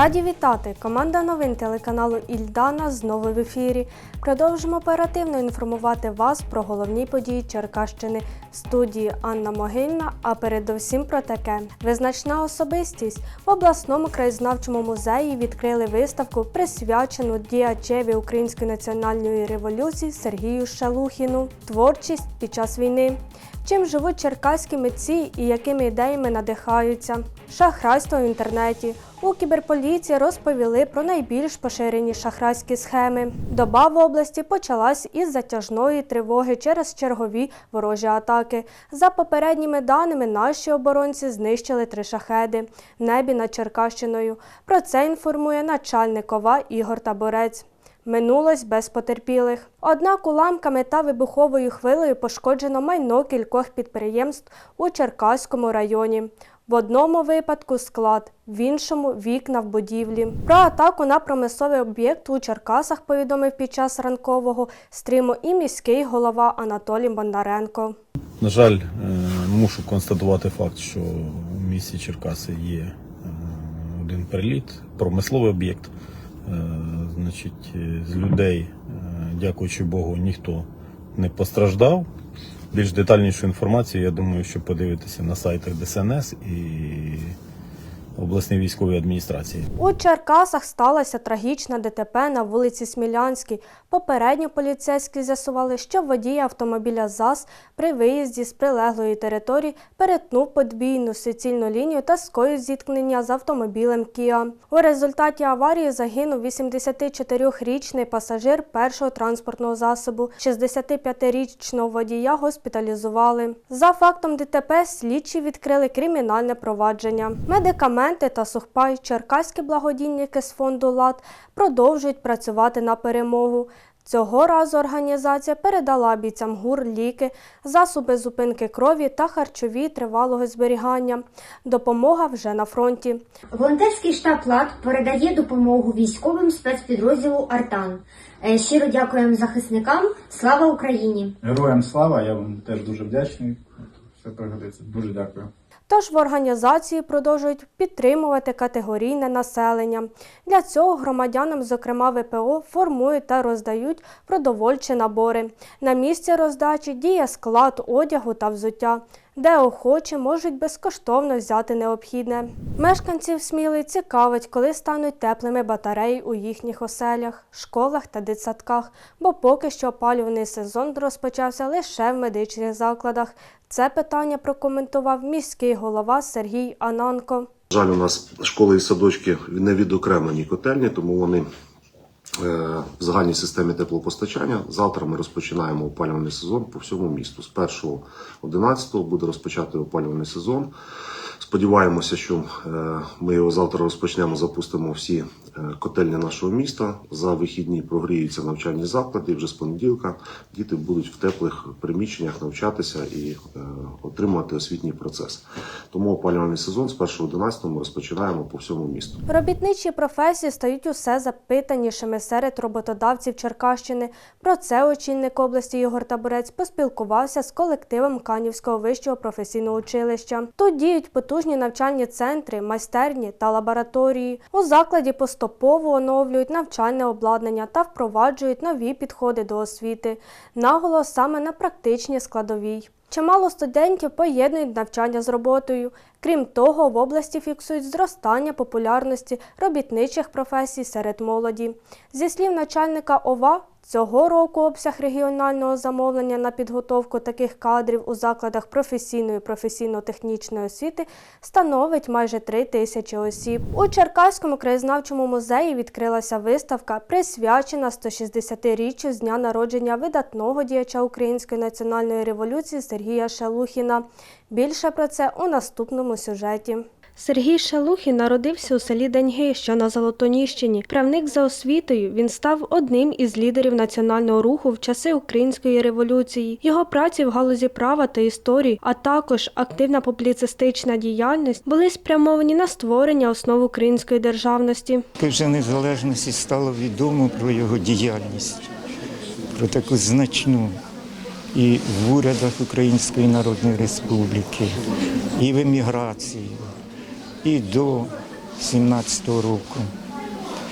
Раді вітати! Команда новин телеканалу Ільдана знову в ефірі. Продовжимо оперативно інформувати вас про головні події Черкащини. В студії Анна Могильна, а передовсім про таке. Визначна особистість в обласному краєзнавчому музеї відкрили виставку, присвячену діячеві Української національної революції Сергію Шалухіну. Творчість під час війни. Чим живуть черкаські митці і якими ідеями надихаються? Шахрайство в інтернеті. У кіберполіції розповіли про найбільш поширені шахрайські схеми. Доба в області почалась із затяжної тривоги через чергові ворожі атаки. За попередніми даними, наші оборонці знищили три шахеди в небі над Черкащиною. Про це інформує начальник ОВА Ігор Таборець. Минулось без потерпілих. Однак уламками та вибуховою хвилею пошкоджено майно кількох підприємств у Черкаському районі. В одному випадку склад, в іншому вікна в будівлі. Про атаку на промисловий об'єкт у Черкасах повідомив під час ранкового стріму і міський голова Анатолій Бондаренко. На жаль, е, мушу констатувати факт, що в місті Черкаси є е, один приліт, промисловий об'єкт. Е, Значить, е, з людей, е, дякуючи Богу, ніхто не постраждав. Більш детальнішу інформацію, я думаю, що подивитися на сайтах ДСНС і обласної військової адміністрації. У Черкасах сталося трагічна ДТП на вулиці Смілянській. Попередньо поліцейські з'ясували, що водій автомобіля ЗАЗ при виїзді з прилеглої території перетнув подвійну суцільну лінію та скоїв зіткнення з автомобілем Кіа. У результаті аварії загинув 84-річний пасажир першого транспортного засобу. 65-річного водія госпіталізували. За фактом ДТП слідчі відкрили кримінальне провадження. Медикаменти та сухпай черкаські благодійники з фонду ЛАД продовжують працювати на перемогу. Цього разу організація передала бійцям ГУР ліки, засоби зупинки крові та харчові тривалого зберігання. Допомога вже на фронті. Волонтерський штаб ЛАД передає допомогу військовим спецпідрозділу Артан. Е, Щиро дякуємо захисникам. Слава Україні! Героям слава, я вам теж дуже вдячний. Все пригодиться. Дуже дякую. Тож в організації продовжують підтримувати категорійне населення. Для цього громадянам, зокрема ВПО, формують та роздають продовольчі набори. На місці роздачі діє склад одягу та взуття, де охочі можуть безкоштовно взяти необхідне. Мешканців Сміли цікавить, коли стануть теплими батареї у їхніх оселях, школах та дитсадках, бо поки що опалювальний сезон розпочався лише в медичних закладах. Це питання прокоментував міський голова Сергій Ананко. На жаль, у нас школи і садочки не відокремлені котельні, тому вони е, в загальній системі теплопостачання. Завтра ми розпочинаємо опалювальний сезон по всьому місту. З 1.11 буде розпочати опалювальний сезон. Сподіваємося, що е, ми його завтра розпочнемо, запустимо всі е, котельні нашого міста. За вихідні прогріються навчальні заклади. Вже з понеділка діти будуть в теплих приміщеннях навчатися і е, отримувати освітній процес. Тому опалювальний сезон з 1.11 ми розпочинаємо по всьому місту. Робітничі професії стають усе запитанішими серед роботодавців Черкащини. Про це очільник області Ігор Таборець поспілкувався з колективом Канівського вищого професійного училища. Тут діють потужні навчальні центри, майстерні та лабораторії. У закладі поступово оновлюють навчальне обладнання та впроваджують нові підходи до освіти. Наголос саме на практичній складовій. Чимало студентів поєднують навчання з роботою. Крім того, в області фіксують зростання популярності робітничих професій серед молоді. Зі слів начальника ОВА, цього року обсяг регіонального замовлення на підготовку таких кадрів у закладах професійної професійно-технічної освіти становить майже 3 тисячі осіб. У Черкаському краєзнавчому музеї відкрилася виставка, присвячена 160-річчю з дня народження видатного діяча Української національної революції Сергія Шелухіна. Більше про це у наступному сюжеті. Сергій Шелухін народився у селі Деньги, що на Золотоніщині. Правник за освітою він став одним із лідерів національного руху в часи Української революції. Його праці в галузі права та історії, а також активна публіцистична діяльність були спрямовані на створення основ української державності. Вже незалежності стало відомо про його діяльність, про таку значну і в урядах Української Народної Республіки, і в еміграції, і до 17-го року.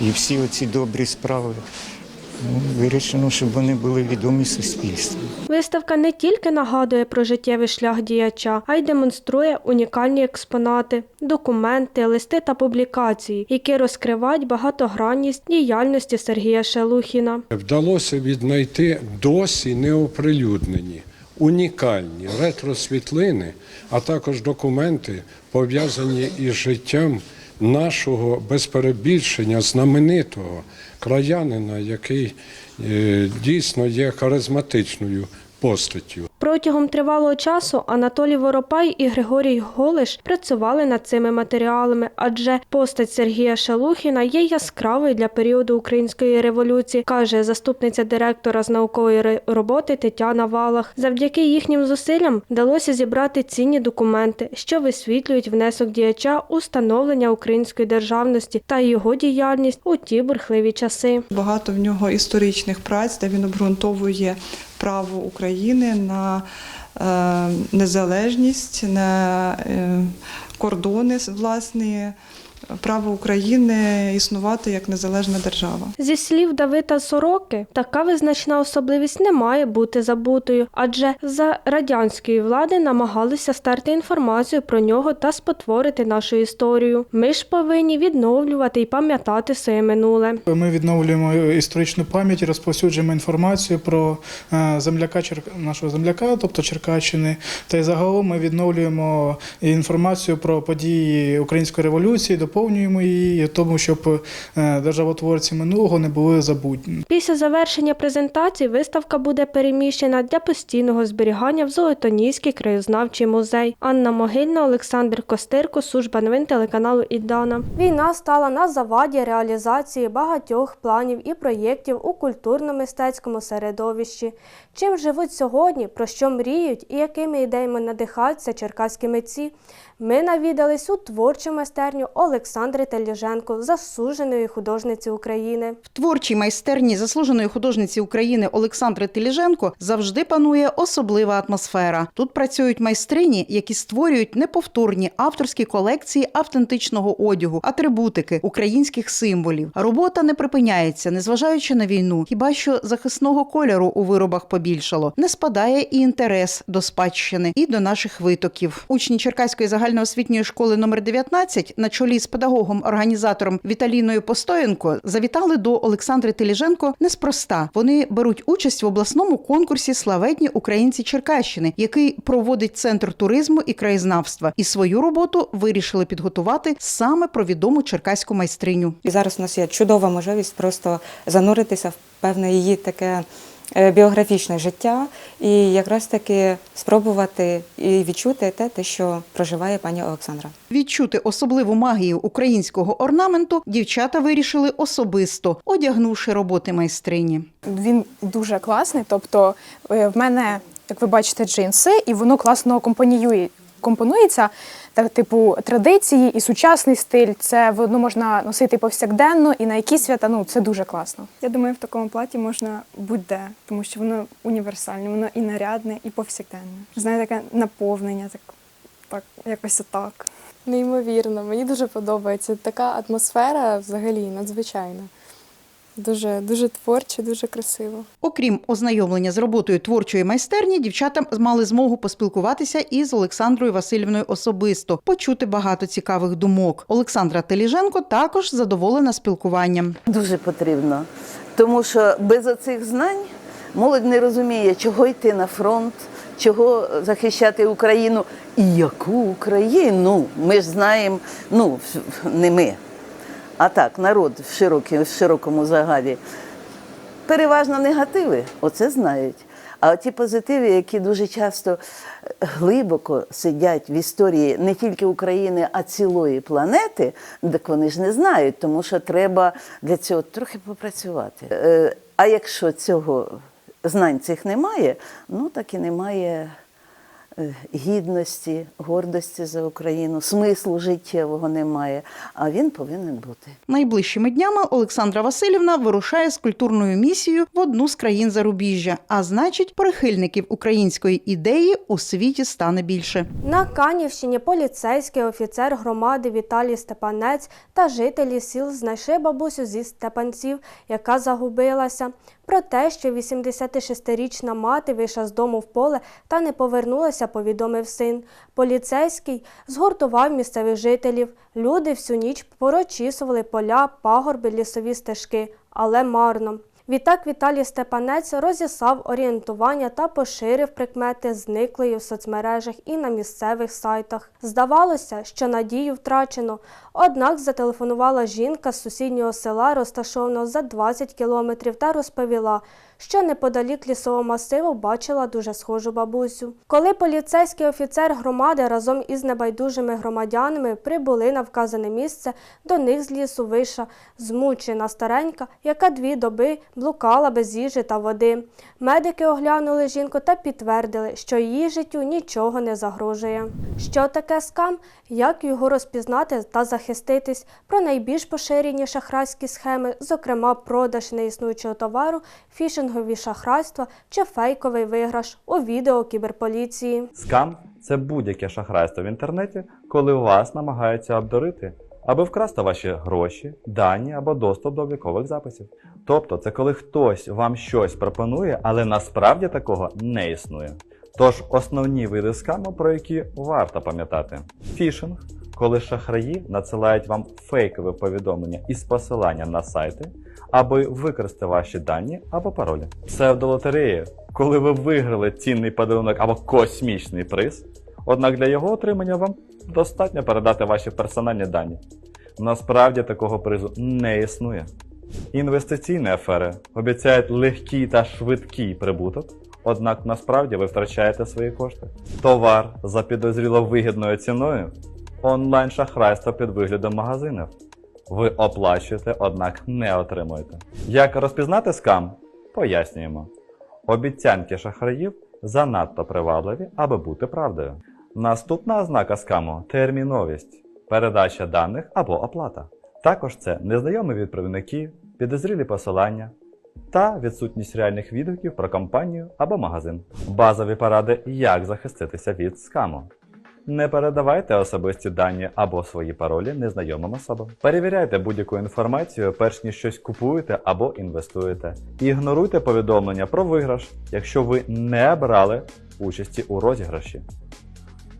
І всі оці добрі справи ну, вирішено, щоб вони були відомі суспільству. Виставка не тільки нагадує про життєвий шлях діяча, а й демонструє унікальні експонати, документи, листи та публікації, які розкривають багатогранність діяльності Сергія Шелухіна. Вдалося віднайти досі неоприлюднені, унікальні ретросвітлини, а також документи, пов'язані із життям нашого без перебільшення знаменитого краянина, який е, дійсно є харизматичною постаттю. Протягом тривалого часу Анатолій Воропай і Григорій Голиш працювали над цими матеріалами, адже постать Сергія Шалухіна є яскравою для періоду української революції, каже заступниця директора з наукової роботи Тетяна Валах. Завдяки їхнім зусиллям вдалося зібрати цінні документи, що висвітлюють внесок діяча у становлення української державності та його діяльність у ті бурхливі часи. Багато в нього історичних праць, де він обґрунтовує право України на е, незалежність, на е, кордони власні, право України існувати як незалежна держава. Зі слів Давида Сороки, така визначна особливість не має бути забутою, адже за радянської влади намагалися стерти інформацію про нього та спотворити нашу історію. Ми ж повинні відновлювати і пам'ятати своє минуле. Ми відновлюємо історичну пам'ять і розповсюджуємо інформацію про е, земляка нашого земляка, тобто Черкащини. Та й загалом ми відновлюємо інформацію про події української революції, доповнюємо її, тому щоб е, державотворці минулого не були забутні. Після завершення презентації виставка буде переміщена для постійного зберігання в Золотоніський краєзнавчий музей. Анна Могильна, Олександр Костирко, служба новин телеканалу Ідана. Війна стала на заваді реалізації багатьох планів і проєктів у культурно-мистецькому середовищі. Чим живуть сьогодні, про що мріють і якими ідеями надихаються черкаські митці. Ми навідались у творчу майстерню Олександри Теліженко, засудженої художниці України. В творчій майстерні заслуженої художниці України Олександри Теліженко завжди панує особлива атмосфера. Тут працюють майстрині, які створюють неповторні авторські колекції автентичного одягу, атрибутики українських символів. Робота не припиняється, незважаючи на війну. Хіба що захисного кольору у виробах побільшало. Не спадає і інтерес до спадщини і до наших витоків. Учні Черкаської загальноосвітньої школи номер 19 на чолі з педагогом-організатором Віталіною Постоєнко завітали до Олександри Теліженко неспроста. Вони беруть участь в обласному конкурсі Славетні українці Черкащини, який проводить центр туризму і краєзнавства. І свою роботу вирішили підготувати саме про відому черкаську майстриню. І зараз у нас є чудова можливість просто зануритися в певне її таке біографічне життя і якраз таки спробувати і відчути те, те, що проживає пані Олександра. Відчути особливу магію українського орнаменту дівчата вирішили особисто, одягнувши роботи майстрині. Він дуже класний. Тобто, е, в мене, як ви бачите, джинси, і воно класно компоніює. Компонується так, типу, традиції і сучасний стиль. Це воно можна носити повсякденно і на які свята. Ну це дуже класно. Я думаю, в такому платі можна будь-де, тому що воно універсальне, воно і нарядне, і повсякденне. Знаєте, таке наповнення, так, так якось отак. Неймовірно, мені дуже подобається. Така атмосфера взагалі надзвичайна. Дуже, дуже творче, дуже красиво. Окрім ознайомлення з роботою творчої майстерні, дівчата мали змогу поспілкуватися із Олександрою Васильівною особисто, почути багато цікавих думок. Олександра Теліженко також задоволена спілкуванням. Дуже потрібно, тому що без оцих знань молодь не розуміє, чого йти на фронт, чого захищати Україну. І яку Україну? Ми ж знаємо, ну не ми, а так, народ в, широкій, в широкому загалі. Переважно негативи, оце знають. А ті позитиви, які дуже часто глибоко сидять в історії не тільки України, а цілої планети, так вони ж не знають, тому що треба для цього трохи попрацювати. Е, А якщо цього знань цих немає, ну так і немає е, гідності, гордості за Україну, смислу життєвого немає, а він повинен бути. Найближчими днями Олександра Васильівна вирушає з культурною місією в одну з країн зарубіжжя. А значить, прихильників української ідеї у світі стане більше. На Канівщині поліцейський офіцер громади Віталій Степанець та жителі сіл знайшли бабусю зі Степанців, яка загубилася. Про те, що 86-річна мати вийшла з дому в поле та не повернулася, повідомив син. Поліцейський згуртував місцевих жителів. Люди всю ніч прочісували поля, пагорби, лісові стежки, але марно. Відтак Віталій Степанець розіслав орієнтування та поширив прикмети зниклої в соцмережах і на місцевих сайтах. Здавалося, що надію втрачено. Однак зателефонувала жінка з сусіднього села, розташованого за 20 кілометрів, та розповіла, що неподалік лісового масиву бачила дуже схожу бабусю. Коли поліцейський офіцер громади разом із небайдужими громадянами прибули на вказане місце, до них з лісу вийшла змучена старенька, яка дві доби блукала без їжі та води. Медики оглянули жінку та підтвердили, що її життю нічого не загрожує. Що таке скам? Як його розпізнати та захиститись? Про найбільш поширені шахрайські схеми, зокрема продаж неіснуючого товару, фішингові шахрайства чи фейковий виграш у відео кіберполіції. Скам це будь-яке шахрайство в інтернеті, коли вас намагаються обдурити, аби вкрасти ваші гроші, дані або доступ до облікових записів. Тобто, це коли хтось вам щось пропонує, але насправді такого не існує. Тож основні види скаму, про які варто пам'ятати: фішинг, коли шахраї надсилають вам фейкове повідомлення із посиланням на сайти, аби використати ваші дані або паролі. Псевдолотереї, коли ви виграли цінний подарунок або космічний приз, однак для його отримання вам достатньо передати ваші персональні дані. Насправді такого призу не існує. Інвестиційні афери обіцяють легкий та швидкий прибуток, однак насправді ви втрачаєте свої кошти. Товар за підозріло вигідною ціною, онлайн шахрайство під виглядом магазинів. Ви оплачуєте, однак не отримуєте. Як розпізнати скам? Пояснюємо. Обіцянки шахраїв занадто привабливі, аби бути правдою. Наступна ознака скаму терміновість, передача даних або оплата. Також це незнайомі відправники, підозрілі посилання та відсутність реальних відгуків про компанію або магазин. Базові поради, як захиститися від скаму. Не передавайте особисті дані або свої паролі незнайомим особам. Перевіряйте будь-яку інформацію, перш ніж щось купуєте або інвестуєте. Ігноруйте повідомлення про виграш, якщо ви не брали участі у розіграші.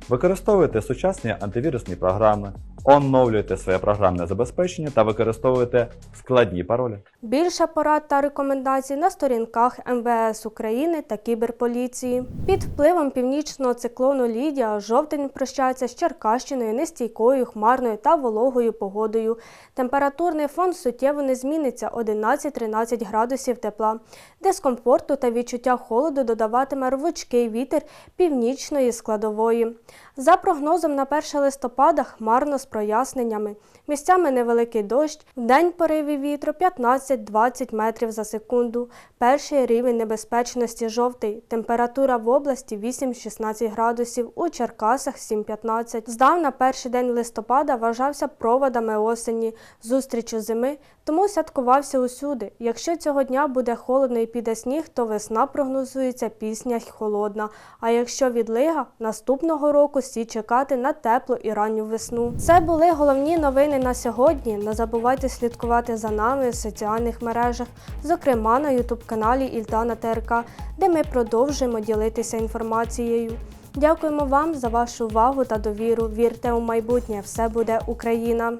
Використовуйте сучасні антивірусні програми, оновлюйте своє програмне забезпечення та використовуйте складні паролі. Більше порад та рекомендацій на сторінках МВС України та кіберполіції. Під впливом північного циклону Лідія жовтень прощається з Черкащиною нестійкою, хмарною та вологою погодою. Температурний фон суттєво не зміниться 11-13 градусів тепла. Дискомфорту та відчуття холоду додаватиме рвучкий вітер північної складової. За прогнозом на 1 листопада хмарно з проясненнями. Місцями невеликий дощ, вдень пориви вітру 15-20 метрів за секунду. Перший рівень небезпечності жовтий. Температура в області 8-16 градусів, у Черкасах 7-15. Здавна перший день листопада вважався проводами осені, зустрічю зими, тому святкувався усюди. Якщо цього дня буде холодно і піде сніг, то весна прогнозується пісня холодна. А якщо відлига, наступного року всі чекати на теплу і ранню весну. Це були головні новини на сьогодні. Не забувайте слідкувати за нами в соціальних мережах, зокрема на ютуб каналі Ільдана ТРК, де ми продовжуємо ділитися інформацією. Дякуємо вам за вашу увагу та довіру. Вірте у майбутнє, все буде Україна!